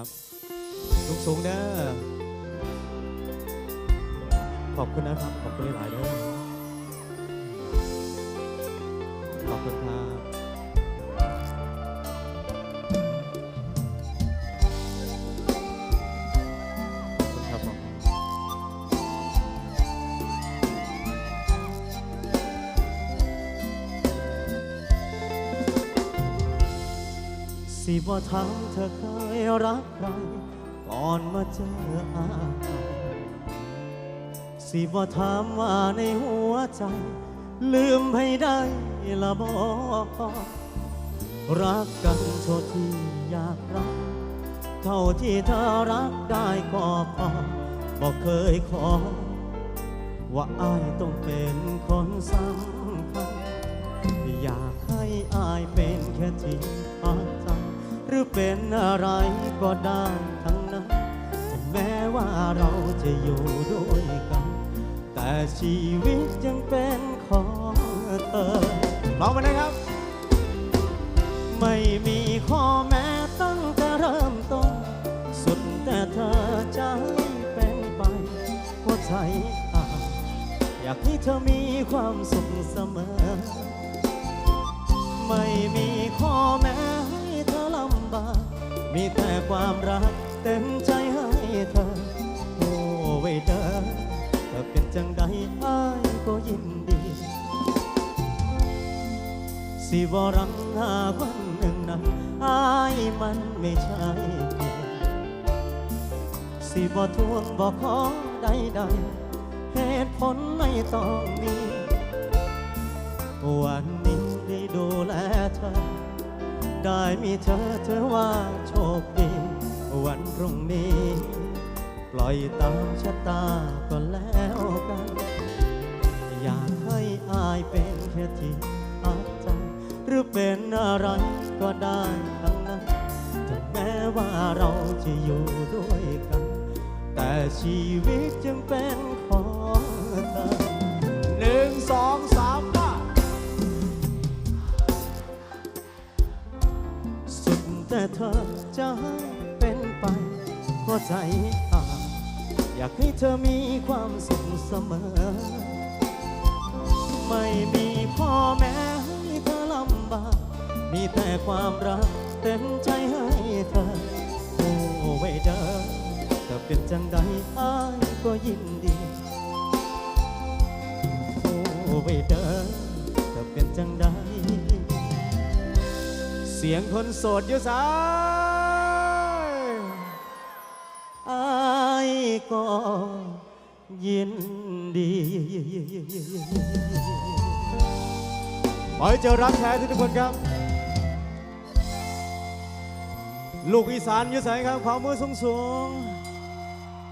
ครับลุงสูงเด้อขอบคุณนะครับ ขอบคุณหลายเด้อ สิบ่ถามเธอเคยรักใคร ก่อนมาเจออาสิบ่ถามว่าในหัวใจ ลืมให้ได้ละบอกรักกันเท่าที่อยากรัก เท่าที่เธอรักได้ก็พอบอกเคยขอ ว่าอายต้องเป็นคนสำคัญอยากให้อายเป็นแค่ที่พัก รือเป็นอะไรก็ได้ทั้งนั้นถึงแม้ว่าเราจะอยู่ด้วยกัน แต่ชีวิตยังเป็นของเธอลองมานะครับ ไม่มีข้อแม้ตั้งแต่เริ่มต้น สุดแต่เธอจะให้เป็นไปหัวใจอาอยากให้เธอมีความสุขเสมอ ไม่มีข้อ มีแต่ความรักเต็มใจให้เธอโอ้ไว้เด้อเธอเป็นจังใดอ้ายก็ยินดี สิบรังหาวันหนึ่งนั้นอายมันไม่ใช่สิบทวงบอกขอใดใดเหตุผลไม่ต้องมีวันนี้ได้ดูแลเธอ ได้มีเธอเธอว่าโชคดี วันพรุ่งนี้ ปล่อยตามชะตาก็แล้วกัน อยากให้อายเป็นแค่ที่พักใจหรือเป็นอะไรก็ได้ทั้งนั้นถึงแม้ว่าเราจะอยู่ด้วยกัน แต่ชีวิตจึงเป็นของเธอหนึ่งสอง เธอจะให้เป็นไปก็ใจอ่านอยากให้เธอมีความสุขเสมอ ไม่มีพ่อแม่ให้เธอลำบาก มีแต่ความรักเต็มใจให้เธอโอ้ไว้เด้อเธอเป็นจังใดอ้ายก็ยินดีโอ้ไว้เด้อเธอ สียงคนโสดอยู่สายอายก็ยินดี ขอให้เจอรักแท้ทุกคนครับ ลูกอีสานอยู่สายครับความมือสูงสูงๆ